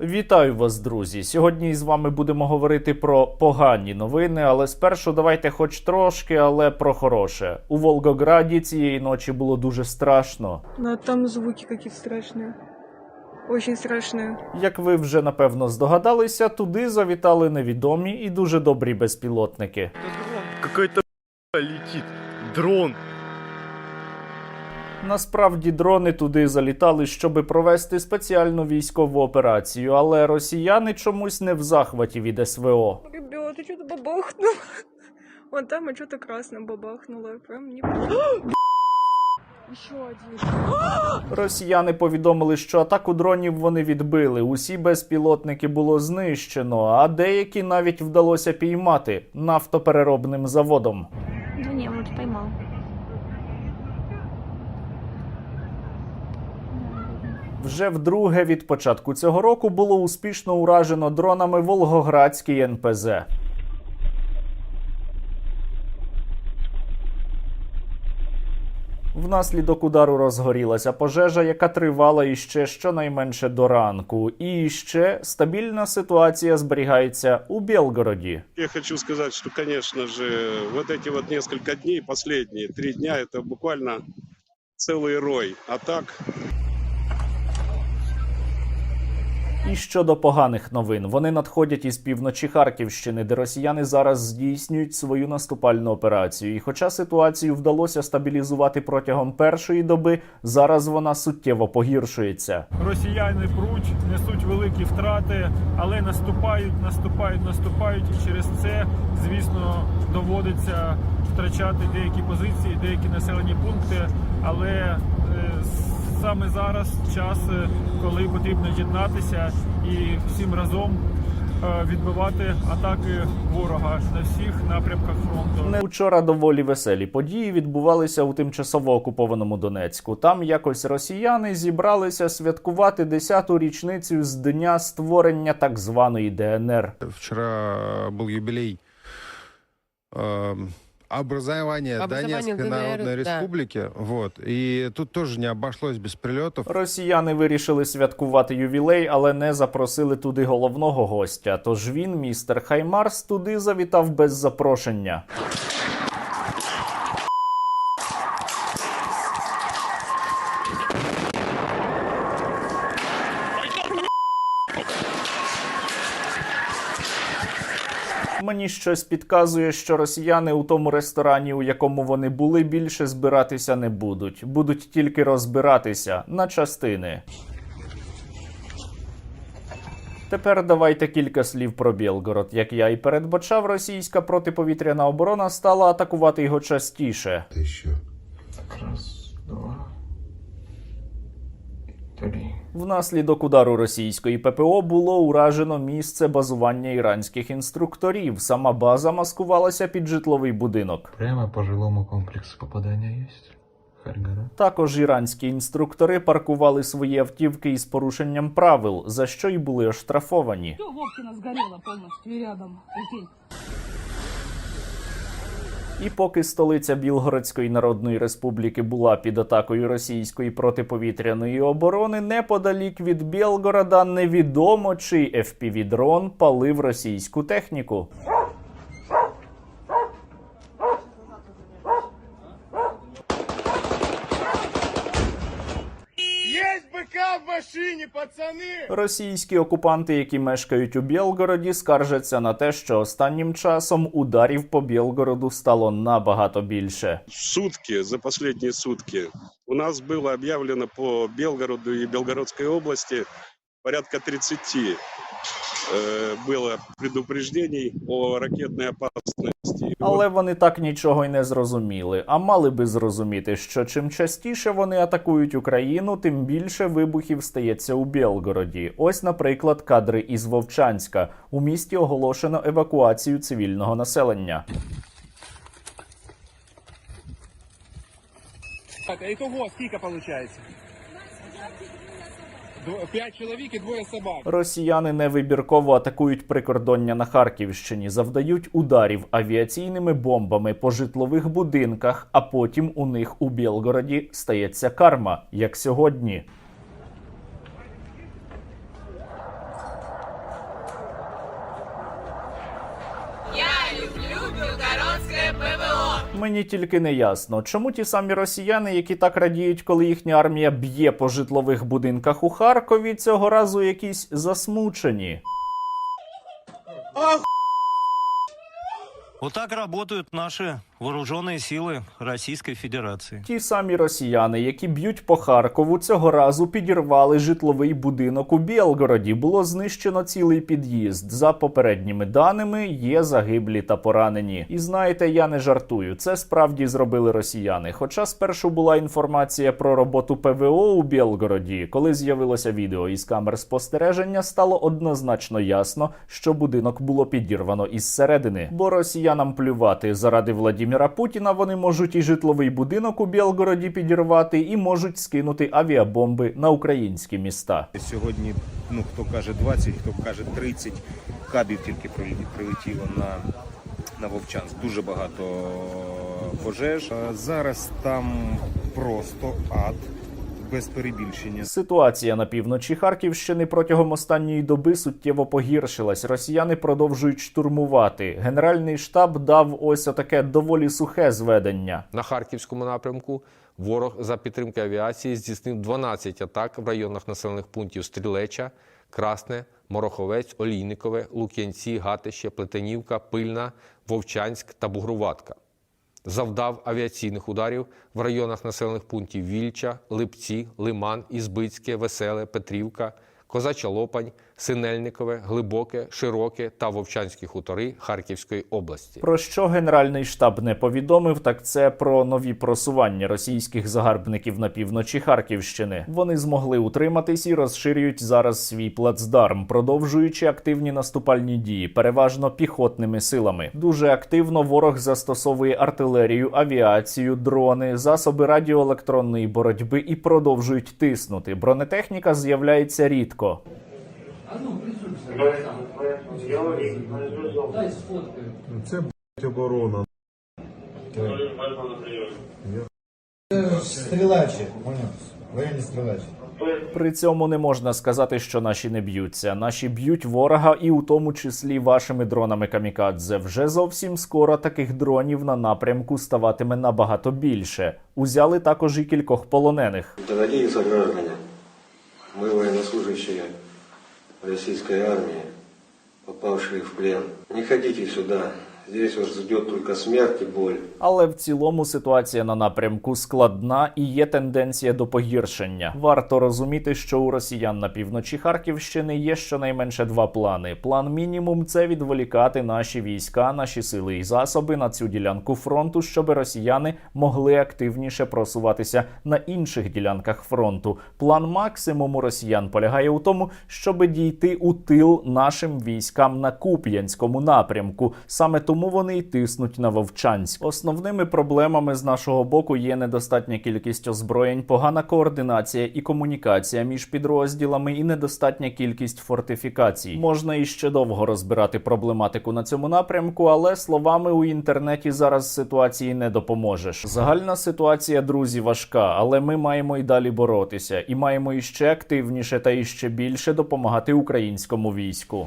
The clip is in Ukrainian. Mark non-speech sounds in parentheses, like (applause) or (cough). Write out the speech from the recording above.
Вітаю вас, друзі! Сьогодні з вами будемо говорити про погані новини, але спершу давайте хоч трошки, але про хороше. У Волгограді цієї ночі було дуже страшно. Но там звуки какие-то страшные. Очень страшные. Як ви вже напевно здогадалися, туди завітали невідомі і дуже добрі безпілотники. Какой-то (laughs) летит. Дрон. Насправді дрони туди залітали, щоби провести спеціальну військову операцію, але росіяни чомусь не в захваті від СВО. Ребята, что-то бабахнуло. Вон там и что-то красное бабахнуло. Прям не... (gasps) (gasps) Росіяни повідомили, що атаку дронів вони відбили. Усі безпілотники було знищено, а деякі навіть вдалося піймати нафтопереробним заводом. Да не, Вже вдруге від початку цього року було успішно уражено дронами Волгоградський НПЗ. Внаслідок удару розгорілася пожежа, яка тривала іще щонайменше до ранку. І ще стабільна ситуація зберігається у Білгороді. Я хочу сказать, что, конечно же, вот эти вот несколько дней, последние три дня, это буквально целый рой атак. І щодо поганих новин, вони надходять із півночі Харківщини, де росіяни зараз здійснюють свою наступальну операцію. І хоча ситуацію вдалося стабілізувати протягом першої доби, зараз вона суттєво погіршується. росіяни пруть, несуть великі втрати, але наступають, наступають, наступають, і через це, звісно, доводиться втрачати деякі позиції, деякі населені пункти. Але саме зараз час, е, коли потрібно єднатися і всім разом е, відбивати атаки ворога на всіх напрямках фронту. Не учора доволі веселі події відбувалися у тимчасово окупованому Донецьку. Там якось росіяни зібралися святкувати 10-ту річницю з дня створення так званої ДНР. Вчера был юбилей эм, образования, Образования Донецкой ДНР, Народной да. Республики. Вот. И тут тоже не обошлось без прилетов. Росіяни вирішили святкувати ювілей, але не запросили туди головного гостя. Тож він, містер Хаймарс, туди завітав без запрошення. Мені щось підказує, що росіяни у тому ресторані, у якому вони були, більше збиратися не будуть. Будуть тільки розбиратися на частини. Тепер давайте кілька слів про Білгород. Як я і передбачав, російська протиповітряна оборона стала атакувати його частіше. еще. Раз, два, три. Внаслідок удару російської ППО було уражено місце базування іранських інструкторів. Сама база маскувалася під житловий будинок. Прямо по жилому комплексу попадания есть. Харьгара. Також іранські інструктори паркували свої автівки із порушенням правил, за що й були оштрафовані. Сгорела полностью и рядом. І поки столиця Білгородської Народної Республіки була під атакою російської протиповітряної оборони, неподалік від Білгорода невідомо чий FPV-дрон палив російську техніку. машине, пацаны! Російські окупанти, які мешкають у Білгороді, скаржаться на те, що останнім часом ударів по Білгороду стало набагато більше. В сутки, за последние сутки, у нас было объявлено по Белгороду и Белгородской области порядка 30 э, было предупреждений о. И вот Але вони так нічого й не зрозуміли. А мали би зрозуміти, що чим частіше вони атакують Україну, тим більше вибухів стається у Білгороді. Ось, наприклад, кадри із Вовчанська. У місті оголошено евакуацію цивільного населення. Так, а итого сколько получается? Пять чоловік і двоє собак. Росіяни невибірково атакують прикордоння на Харківщині, завдають ударів авіаційними бомбами по житлових будинках, а потім у них у Білгороді стається карма, як сьогодні. Мені тільки не ясно, чому ті самі росіяни, які так радіють, коли їхня армія б'є по житлових будинках у Харкові, цього разу якісь засмучені. Вот так работают наши вооруженные силы Российской Федерации. Ті самі росіяни, які б'ють по Харкову, цього разу підірвали житловий будинок у Білгороді. Було знищено цілий під'їзд. За попередніми даними є загиблі та поранені. І знаєте, я не жартую. Це справді зробили росіяни. Хоча спершу була інформація про роботу ПВО у Білгороді, коли з'явилося відео із камер спостереження, стало однозначно ясно, що будинок було підірвано із середини. Бо росіянам плювати заради Владіміра Путіна вони можуть і житловий будинок у Білгороді підірвати, і можуть скинути авіабомби на українські міста. Сьогодні, ну хто каже 20, хто каже 30 кабів тільки прилетіло на, на Вовчанськ. Дуже багато пожеж. Зараз там просто ад без перебільшення. Ситуація на півночі Харківщини протягом останньої доби суттєво погіршилась. Росіяни продовжують штурмувати. Генеральний штаб дав ось таке доволі сухе зведення. На харківському напрямку ворог за підтримки авіації здійснив 12 атак в районах населених пунктів Стрілеча, Красне, Мороховець, Олійникове, Лук'янці, Гатище, Плетенівка, Пильна, Вовчанськ та Бугруватка. Завдав авіаційних ударів в районах населених пунктів Вільча, Липці, Лиман, Ізбицьке, Веселе, Петрівка, Козача Лопань, Синельникове, Глибоке, Широке та Вовчанські хутори Харківської області. Про що генеральний штаб не повідомив, так це про нові просування російських загарбників на півночі Харківщини. Вони змогли утриматись і розширюють зараз свій плацдарм, продовжуючи активні наступальні дії, переважно піхотними силами. Дуже активно ворог застосовує артилерію, авіацію, дрони, засоби радіоелектронної боротьби і продовжують тиснути. Бронетехніка з'являється рідко. Це оборона. Стрілачі, поняв? Воєнні стрілачі. При цьому не можна сказати, що наші не б'ються. Наші б'ють ворога, і у тому числі вашими дронами камікадзе. Вже зовсім скоро таких дронів на напрямку ставатиме набагато більше. Узяли також і кількох полонених. Дорогие сограждане, мы военнослужащие российской армии, попавшие в плен. Не ходите сюда, здесь вас ждет только смерть и боль. Але в цілому ситуація на напрямку складна і є тенденція до погіршення. Варто розуміти, що у росіян на півночі Харківщини є щонайменше два плани. План мінімум це відволікати наші війська, наші сили і засоби на цю ділянку фронту, щоб росіяни могли активніше просуватися на інших ділянках фронту. План максимум у росіян полягає у тому, щоб дійти у тил нашим військам на Куп'янському напрямку. Саме тому вони й тиснуть на Вовчанськ. Основними проблемами з нашого боку є недостатня кількість озброєнь, погана координація і комунікація між підрозділами і недостатня кількість фортифікацій. Можна іще довго розбирати проблематику на цьому напрямку, але словами у інтернеті зараз ситуації не допоможеш. Загальна ситуація, друзі, важка, але ми маємо і далі боротися, і маємо іще активніше та іще більше допомагати українському війську.